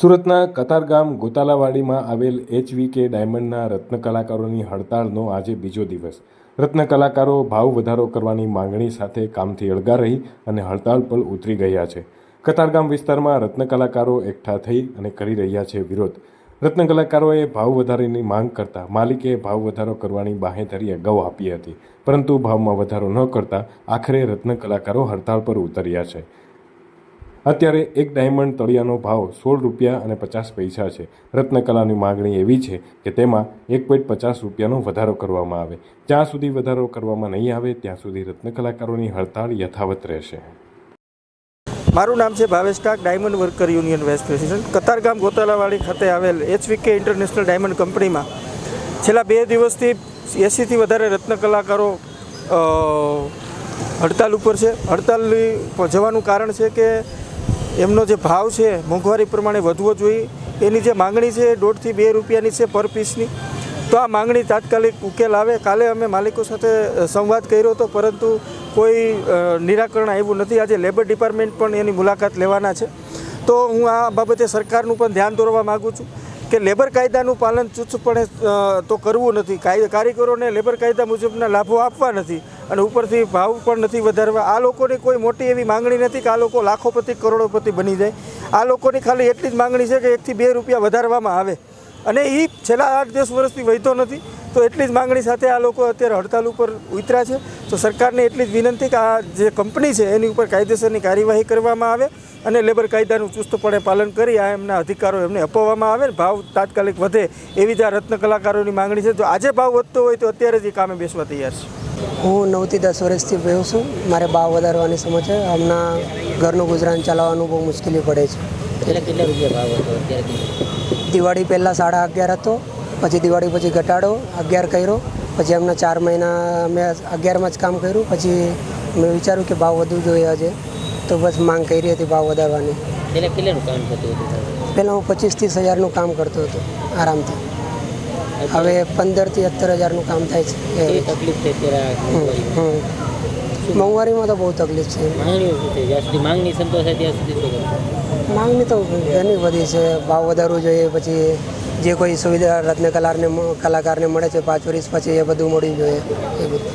સુરતના કતારગામ ગોતાલાવાડીમાં આવેલ એચવીકે ડાયમંડના રત્ન કલાકારોની હડતાળનો આજે બીજો દિવસ. રત્ન કલાકારો ભાવ વધારો કરવાની માંગણી સાથે કામથી અળગા રહી અને હડતાળ પર ઉતરી ગયા છે. કતારગામ વિસ્તારમાં રત્ન કલાકારો એકઠા થઈ અને કરી રહ્યા છે વિરોધ. રત્ન કલાકારોએ ભાવ વધારીની માંગ કરતા માલિકે ભાવ વધારો કરવાની બાહેધરી અગાઉ આપી હતી. પરંતુ ભાવમાં વધારો ન કરતા આખરે રત્ન કલાકારો હડતાળ પર ઉતર્યા છે. અત્યારે એક ડાયમંડ તળિયાનો ભાવ સોળ રૂપિયા અને પચાસ પૈસા છે. રત્નકલાની માગણી એવી છે કે તેમાં એક પોઈન્ટ પચાસ રૂપિયાનો વધારો કરવામાં આવે. જ્યાં સુધી વધારો કરવામાં નહીં આવે, ત્યાં સુધી રત્ન કલાકારોની હડતાળ યથાવત રહેશે. મારું નામ છે Bhavesh diamond worker union vice president. Katargam Gotalawadi ખાતે આવેલ એચવીકે ઇન્ટરનેશનલ ડાયમંડ કંપનીમાં છેલ્લા બે દિવસથી એંસીથી વધારે રત્ન કલાકારો હડતાલ ઉપર છે. હડતાલની જવાનું કારણ છે કે એમનો જે ભાવ છે, મોંઘવારી પ્રમાણે વધવો જોઈએ. એની જે માંગણી છે એ દોઢથી બે રૂપિયાની છે પર પીસની. તો આ માંગણી તાત્કાલિક ઉકેલ આવે. કાલે અમે માલિકો સાથે સંવાદ કર્યો હતો, પરંતુ કોઈ નિરાકરણ આવ્યું નથી. આજે લેબર ડિપાર્ટમેન્ટ પણ એની મુલાકાત લેવાના છે. તો હું આ બાબતે સરકારનું પણ ધ્યાન દોરવા માગું છું કે લેબર કાયદાનું પાલન ચુસ્તપણે તો કરવું નથી. કારીગરોને લેબર કાયદા મુજબના લાભો આપવા નથી. અને ઉપરથી ભાવ પણ નથી વધારવા. આ લોકોની કોઈ મોટી એવી માંગણી નથી કે આ લોકો લાખોપતિ કરોડોપતિ બની જાય. આ લોકોની ખાલી એટલી જ માંગણી છે કે એકથી બે રૂપિયા વધારવામાં આવે. અને એ છેલ્લા આઠ દસ વર્ષથી વહેતો નથી. તો એટલી જ માંગણી સાથે આ લોકો અત્યારે હડતાલ ઉપર ઉતર્યા છે. તો સરકારને એટલી જ વિનંતી કે આ જે કંપની છે એની ઉપર કાયદેસરની કાર્યવાહી કરવામાં આવે અને લેબર કાયદાનું ચુસ્તપણે પાલન કરી આ એમના અધિકારો એમને અપાવવામાં આવે. ભાવ તાત્કાલિક વધે એવી જ આ રત્ન માંગણી છે. જો આજે ભાવ વધતો હોય તો અત્યારે જ એ કામે બેસવા તૈયાર છે. હું નવથી દસ વર્ષથી ભયો છું. મારે ભાવ વધારવાની સમજ છે. હમણાં ઘરનું ગુજરાન ચલાવવાનું બહુ મુશ્કેલી પડે છે. એટલે કેટલા રૂપિયા ભાવ હતો દિવાળી પહેલાં સાડા અગિયાર હતો પછી દિવાળી પછી ઘટાડો અગિયાર કર્યો પછી હમણાં ચાર મહિના અમે અગિયારમાં જ કામ કર્યું પછી મેં વિચાર્યું કે ભાવ વધુ જોઈએ હજે તો બસ માંગ કરી હતી ભાવ વધારવાની. પહેલા કેટલાનું કામ થતું હતું? પહેલાં હું પચીસ ત્રીસ હજારનું કામ કરતો હતો આરામથી. હવે પંદરથી સત્તર હજારનું કામ થાય છે. તકલીફ છે અત્યારે મોંઘવારીમાં? તો બહુ તકલીફ છે. માંગણી સંતોષાય ત્યાં સુધી માંગણી તો ઘણી બધી છે. ભાવ વધારવું જોઈએ પછી જે કોઈ સુવિધા રત્ન કલાકારને કલાકારને મળે છે પાંચ વર્ષ પછી એ બધું મળવું જોઈએ. એ બધું.